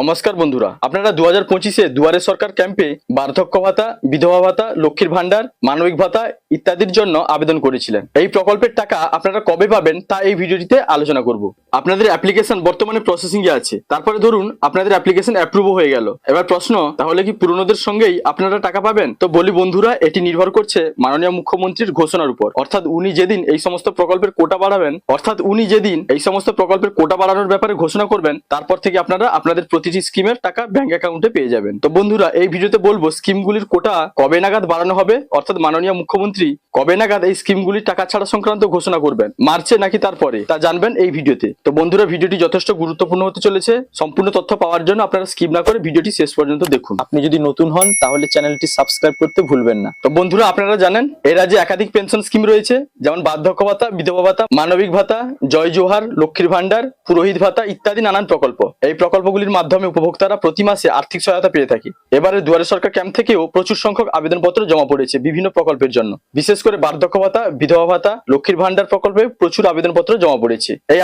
নমস্কার বন্ধুরা। আপনারা দু হাজার পঁচিশে দুয়ারে সরকার ক্যাম্পে বার্ধক্য ভাতা, বিধবা ভাতা, লক্ষ্মীর ভাণ্ডার, মানবিক ভাতা ইত্যাদির জন্য আবেদন করেছিলেন। এই প্রকল্পের টাকা আপনারা কবে পাবেন তা এই ভিডিওটিতে আলোচনা করব। আপনাদের অ্যাপ্লিকেশন বর্তমানে প্রসেসিং এ আছে। তারপরে ধরুন, আপনাদের অ্যাপ্লিকেশন অ্যাপ্রুভ হয়ে গেল। এবার প্রশ্ন, তাহলে কি পুরনোদের সঙ্গেই আপনারা টাকা পাবেন? তো বলি বন্ধুরা, এটি নির্ভর করছে মাননীয় মুখ্যমন্ত্রীর ঘোষণার উপর। অর্থাৎ উনি যেদিন এই সমস্ত প্রকল্পের কোটা বাড়াবেন, অর্থাৎ উনি যেদিন এই সমস্ত প্রকল্পের কোটা বাড়ানোর ব্যাপারে ঘোষণা করবেন, তারপর থেকে আপনারা আপনাদের প্রতিটি স্কিমের টাকা ব্যাংক অ্যাকাউন্টে পেয়ে যাবেন। তো বন্ধুরা, এই ভিডিওতে বলব, স্কিমগুলির কোটা কবে নাগাদ বাড়ানো হবে? অর্থাৎ মাননীয় মুখ্যমন্ত্রী কবে নাগাদ এই স্কিমগুলির টাকা ছাড়া সংক্রান্ত ঘোষণা করবেন? মার্চে নাকি তারপরে? তা জানবেন এই ভিডিওতে। তো বন্ধুরা ভিডিওটি যথেষ্ট গুরুত্বপূর্ণ হতে চলেছে। সম্পূর্ণ তথ্য পাওয়ার জন্য আপনারা স্কিপ না করে ভিডিওটি শেষ পর্যন্ত দেখুন। আপনি যদি নতুন হন তাহলে চ্যানেলটি সাবস্ক্রাইব করতে ভুলবেন না। তো বন্ধুরা আপনারা জানেন এই রাজ্যে একাধিক পেনশন স্কিম রয়েছে যেমন বার্ধক্য ভাতা বিধবা ভাতা মানবিক ভাতা জয় জোহার লক্ষ্মীর ভান্ডার পুরোহিত ভাতা ইত্যাদি নানান প্রকল্প। এই প্রকল্পগুলির মাধ্যমে উপভোক্তারা প্রতি মাসে আর্থিক সহায়তা পেয়ে থাকে। এবারে দুয়ারে সরকার ক্যাম্প থেকেও প্রচুর সংখ্যক আবেদনপত্র জমা পড়েছে বিভিন্ন প্রকল্পের জন্য। বিশেষ করে বার্ধক্য ভাতা বিধবা ভাতা লক্ষ্মীর ভান্ডার প্রকল্পে প্রচুর আবেদনপত্র জমা পড়েছে। এই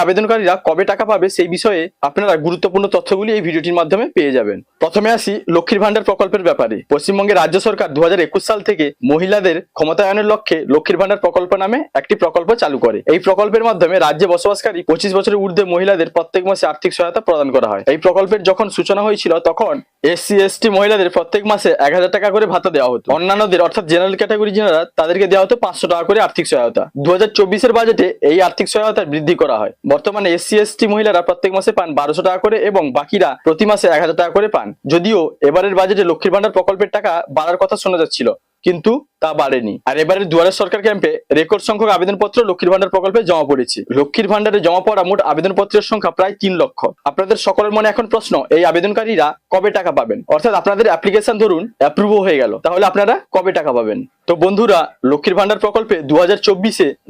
আবেদনকারীরা কবে টাকা পাবে সেই বিষয়ে আপনারা গুরুত্বপূর্ণ তথ্যগুলি এই ভিডিওটির মাধ্যমে পেয়ে যাবেন। প্রথমে আসি লক্ষ্মীর ভান্ডার প্রকল্পের ব্যাপারে। পশ্চিমবঙ্গের রাজ্য সরকার দু হাজার একুশ সাল থেকে মহিলাদের ক্ষমতায়নের লক্ষ্যে লক্ষ্মীর ভান্ডার প্রকল্প নামে একটি প্রকল্প চালু করে। এই প্রকল্পের মাধ্যমে রাজ্যে বসবাসকারী পঁচিশ বছরের ঊর্ধ্বে মহিলাদের প্রত্যেক মাসে আর্থিক সহায়তা প্রদান করা হয়। এই প্রকল্পের যখন সূচনা হয়েছিল, তখন এসসি, এসটি মহিলাদের প্রত্যেক মাসে এক হাজার টাকা করে ভাতা দেওয়া হতো। অন্যান্যদের, অর্থাৎ জেনারেল ক্যাটাগরি যারা তাদেরকে দেওয়া হতো পাঁচশো টাকা করে আর্থিক সহায়তা। দু হাজার বাজেটে এই আর্থিক সহায়তা বৃদ্ধি করা হয়। বর্তমানে এসসি এসটি মহিলারা প্রত্যেক মাসে পান বারোশো টাকা করে এবং বাকিরা প্রতি মাসে এক হাজার টাকা করে পান। যদিও এবারের বাজেটে লক্ষ্মীর ভান্ডার প্রকল্পের টাকা বাড়ার কথা শোনা যাচ্ছিল। কিন্তু তা বাড়েনি। আর এবারে দুয়ারে সরকার ক্যাম্পে রেকর্ড সংখ্যক আবেদনপত্র লক্ষ্মীর ভান্ডার প্রকল্পে জমা পড়েছে। লক্ষ্মীর ভান্ডারে জমা পড়া মোট আবেদনপত্রের সংখ্যা প্রায় তিন লক্ষ। আপনাদের সকলের মনে এখন প্রশ্ন, এই আবেদনকারীরা কবে টাকা পাবেন? অর্থাৎ আপনাদের অ্যাপ্লিকেশন ধরুন অ্যাপ্রুভ হয়ে গেল। তাহলে আপনারা কবে টাকা পাবেন? তো বন্ধুরা, লক্ষ্মীর ভান্ডার প্রকল্পে দু হাজার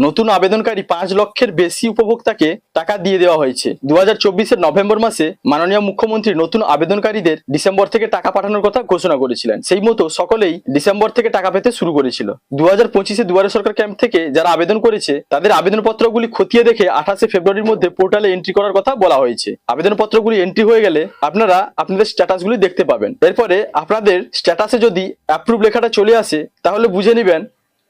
নতুন আবেদনকারী পাঁচ লক্ষের বেশি উপভোক্তাকে টাকা দিয়ে দেওয়া হয়েছে। দু হাজার নভেম্বর মাসে মাননীয় মুখ্যমন্ত্রী নতুন আবেদনকারীদের ডিসেম্বর থেকে টাকা পাঠানোর কথা ঘোষণা করেছিলেন। সেই মতো সকলেই ডিসেম্বর থেকে টাকা পেতে শুরু করেছিল দু হাজার পঁচিশে দুয়ারে সরকার ক্যাম্প থেকে যারা আবেদন করেছে, তাদের আবেদনপত্রগুলি খতিয়ে দেখে আঠাশে ফেব্রুয়ারির মধ্যে পোর্টালে এন্ট্রি করার কথা বলা হয়েছে। আবেদনপত্রগুলি এন্ট্রি হয়ে গেলে আপনারা আপনাদের স্ট্যাটাসগুলি দেখতে পাবেন। এরপরে আপনাদের স্ট্যাটাসে যদি অ্যাপ্রুভ লেখাটা চলে আসে, তাহলে বুঝে নেবেন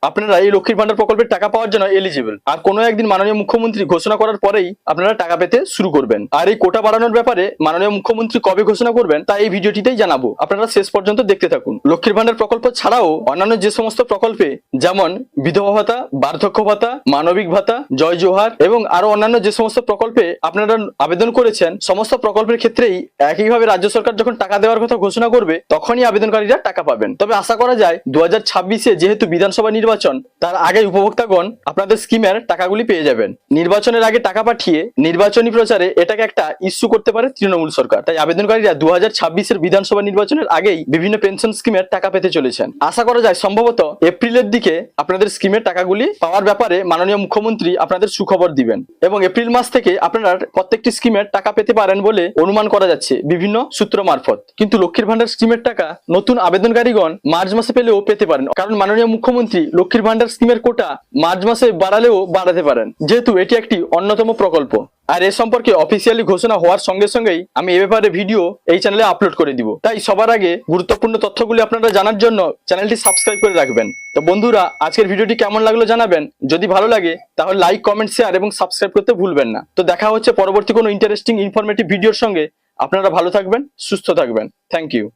আপনারা এই লক্ষ্মীর ভান্ডার প্রকল্পের টাকা পাওয়ার জন্য এলিজিবল আর কোনো একদিন মাননীয় মুখ্যমন্ত্রী ঘোষণা করার পরেই আপনারা টাকা পেতে শুরু করবেন। আর এই কোটা বাড়ানোর ব্যাপারে মাননীয় মুখ্যমন্ত্রী কবে ঘোষণা করবেন তা এই ভিডিওটিতেই জানাব। আপনারা শেষ পর্যন্ত দেখতে থাকুন। লক্ষ্মীর ভান্ডার প্রকল্প ছাড়াও অন্যান্য যে সমস্ত প্রকল্পে, যেমন বিধবা ভাতা, বার্ধক্য ভাতা, মানবিক ভাতা, জয় জোহার এবং আরও অন্যান্য যে সমস্ত প্রকল্পে আপনারা আবেদন করেছেন, সমস্ত প্রকল্পের ক্ষেত্রেই একইভাবে রাজ্য সরকার যখন টাকা দেওয়ার কথা ঘোষণা করবে, তখনই আবেদনকারীরা টাকা পাবেন। তবে আশা করা যায় দু হাজার ছাব্বিশে যেহেতু বিধানসভা নির্বাচন তার আগে উপভোক্তাগণ আপনাদের স্কিমের টাকাগুলি পেয়ে যাবেন। নির্বাচনের আগে টাকা পাঠিয়ে নির্বাচনী প্রচারে এটাকে একটা ইস্যু করতে পারে তৃণমূল সরকার। তাই আবেদনকারীরা দু হাজার বিধানসভা নির্বাচনের আগেই বিভিন্ন পেনশন স্কিমের টাকা পেতে চলেছেন। আশা করা যায় সম্ভবত এপ্রিলের দিকে আপনাদের স্কিমের টাকাগুলি পাওয়ার ব্যাপারে মাননীয় মুখ্যমন্ত্রী আপনাদের সুখবর দিবেন এবং এপ্রিল মাস থেকে আপনারা প্রত্যেকটি স্কিমের টাকা পেতে পারেন বলে অনুমান করা যাচ্ছে বিভিন্ন সূত্র মারফত। কিন্তু লক্ষ্মীর ভান্ডার স্কিমের টাকা নতুন আবেদনকারীগণ মার্চ মাসে পেলেও পেতে পারেন। কারণ মাননীয় মুখ্যমন্ত্রী লক্ষ্মীর ভান্ডার স্কিমের কোটা মার্চ মাসে বাড়ালেও বাড়াতে পারেন। যেহেতু এটি একটি অন্যতম প্রকল্প। আর এ সম্পর্কে অফিসিয়ালি ঘোষণা হওয়ার সঙ্গে সঙ্গেই আমি এ ব্যাপারে ভিডিও এই চ্যানেলে আপলোড করে দিব। তাই সবার আগে গুরুত্বপূর্ণ তথ্যগুলি আপনারা জানার জন্য চ্যানেলটি সাবস্ক্রাইব করে রাখবেন। তো বন্ধুরা, আজকের ভিডিওটি কেমন লাগল জানাবেন? যদি ভালো লাগে, তাহলে লাইক কমেন্ট শেয়ার এবং সাবস্ক্রাইব করতে ভুলবেন না। তো দেখা হচ্ছে পরবর্তী কোনো ইন্টারেস্টিং ইনফরমেটিভ ভিডিওর সঙ্গে। আপনারা ভালো থাকবেন, সুস্থ থাকবেন। Thank you